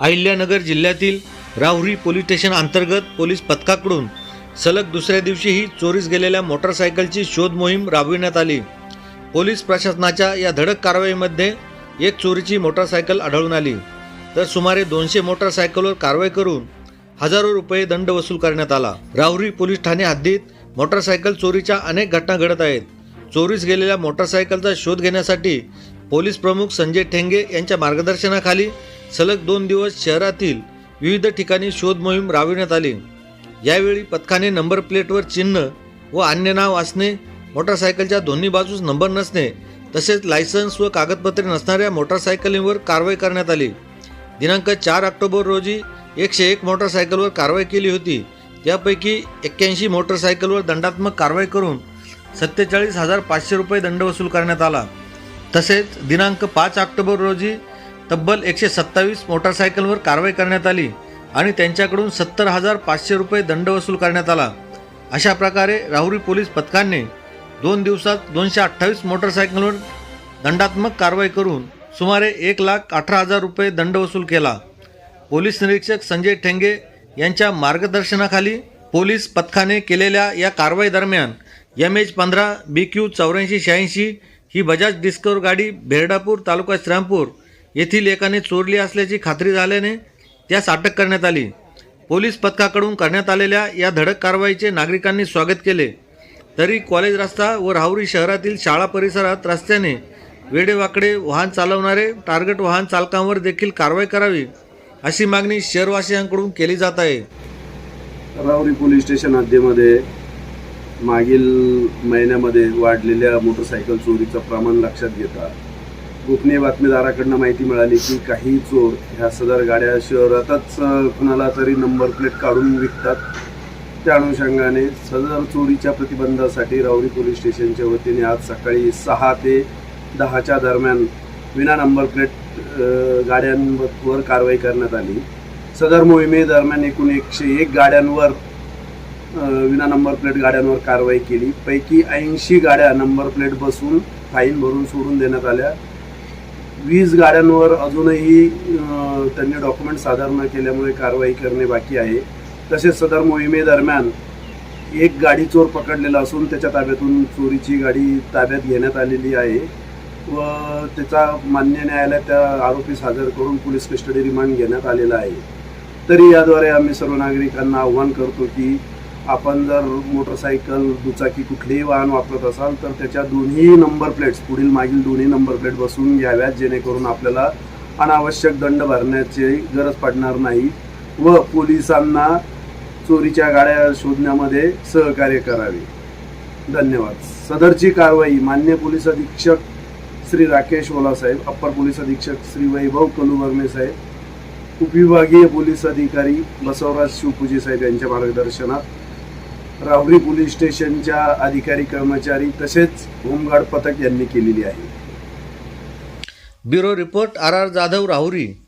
अहिल्यानगर जिल्ह्यातील Rahuri police station अंतर्गत police पथकाकडून सलग दुसऱ्या दिवशीही चोरीस गेलेल्या मोटरसायकलची शोध मोहीम राबविण्यात आली. पोलीस प्रशासनाच्या या धडक कारवाईमध्ये एक चोरीची मोटरसायकल आढळून आली. तर सुमारे दोनशे मोटरसायकलवर कारवाई करून हजारो रुपये दंड वसूल करण्यात आला. राहुरी पोलीस ठाणे हद्दीत मोटरसायकल चोरीच्या अनेक घटना घडत आहेत. चोरीस गेलेल्या मोटरसायकलचा शोध घेण्यासाठी पोलीस प्रमुख संजय ठेंगे यांच्या मार्गदर्शनाखाली सलग दोन दिवस शहरातील विविध ठिकाणी शोध मोहीम राबविण्यात आली. यावेळी पथकाने नंबर प्लेटवर चिन्ह व अन्य नाव असणे मोटरसायकलच्या दोन्ही बाजूस नंबर नसणे तसेच लायसन्स व कागदपत्रे नसणाऱ्या मोटरसायकलींवर कारवाई करण्यात आली. दिनांक चार ऑक्टोबर रोजी एकशे एक मोटरसायकलवर कारवाई केली होती. त्यापैकी एक्क्याऐंशी मोटरसायकलवर दंडात्मक कारवाई करून सत्तेचाळीस हजार पाचशे रुपये दंड वसूल करण्यात आला. तसेच दिनांक पाच ऑक्टोबर रोजी तब्बल एकशे सत्तावीस मोटरसायकलवर कारवाई करण्यात आली आणि त्यांच्याकडून सत्तर हजार पाचशे रुपये दंड वसूल करण्यात आला. अशा प्रकारे राहुरी पोलीस पथकाने दोन दिवसात दोनशे अठ्ठावीस मोटरसायकलवर दंडात्मक कारवाई करून सुमारे एक लाख अठरा हजार रुपये दंड वसूल केला. पोलीस निरीक्षक संजय ठेंगे यांच्या मार्गदर्शनाखाली पोलीस पथकाने केलेल्या या कारवाई दरम्यान एम एच पंधरा बी क्यू चौऱ्याऐंशी शहाऐंशी ही बजाज डिस्कवर गाडी भेरडापूर तालुका श्रीरामपूर येथील एकाने चोरली असल्याची खात्री झाल्याने त्यास अटक करण्यात आली. पोलीस पथकाकडून करण्यात आलेल्या या धडक कारवाईचे नागरिकांनी स्वागत केले. तरी कॉलेज रस्ता व राहुरी शहरातील शाळा परिसरात रस्त्याने वेडेवाकडे वाहन चालवणारे टार्गेट वाहन चालकांवर देखील कारवाई करावी अशी मागणी शहरवासियांकडून केली जात आहे. राहुरी पोलीस स्टेशन हद्दीमध्ये मागील महिन्यामध्ये वाढलेल्या मोटरसायकल चोरीचं प्रमाण लक्षात घेता गोपनीय बातमीदाराकडनं माहिती मिळाली की काही चोर ह्या सदर गाड्या शहरातच कुणाला तरी नंबर प्लेट काढून विकतात. त्या अनुषंगाने सदर चोरीच्या प्रतिबंधासाठी राहुरी पोलीस स्टेशनच्या वतीने आज सकाळी सहा ते दहाच्या दरम्यान विना नंबर प्लेट गाड्यांवर कारवाई करण्यात आली. सदर मोहिमेदरम्यान एकूण एकशे एक गाड्यांवर विना नंबर प्लेट गाड्यांवर कारवाई केली. पैकी ऐंशी गाड्या नंबर प्लेट बसून फाईन भरून सोडून देण्यात आल्या. वीस गाड्यांवर अजूनही त्यांनी डॉक्युमेंट सादर न केल्यामुळे कारवाई करणे बाकी आहे. तसेच सदर मोहिमेदरम्यान एक गाडी चोर पकडलेला असून त्याच्या ताब्यातून चोरीची गाडी ताब्यात घेण्यात आलेली आहे व त्याचा मान्य न्यायालयात त्या आरोपीस हजर करून पोलीस कस्टडी रिमांड घेण्यात आलेला आहे. तरी याद्वारे आम्ही सर्व नागरिकांना आव्हान करतो की आपण जर मोटरसायकल दुचाकी कुठलेही वाहन वापरत असाल तर त्याच्या दोन्ही नंबर प्लेट्स पुढील मागील दोन्ही नंबर प्लेट बसवून घ्याव्यात जेणेकरून आपल्याला अनावश्यक दंड भरण्याची गरज पडणार नाही व पोलिसांना चोरीच्या गाड्या शोधण्यामध्ये सहकार्य करावे. धन्यवाद. सदरची कारवाई मान्य पोलीस अधीक्षक श्री राकेश ओलासाहेब अप्पर पोलीस अधीक्षक श्री वैभव कलुबर्मे साहेब उपविभागीय पोलीस अधिकारी बसवराज शिवपूजे साहेब यांच्या मार्गदर्शनात राहुरी पोलीस स्टेशनच्या अधिकारी कर्मचारी तसेच होमगार्ड पथक यांनी केलेली आहे. Bureau report R R Jadhav Rahuri.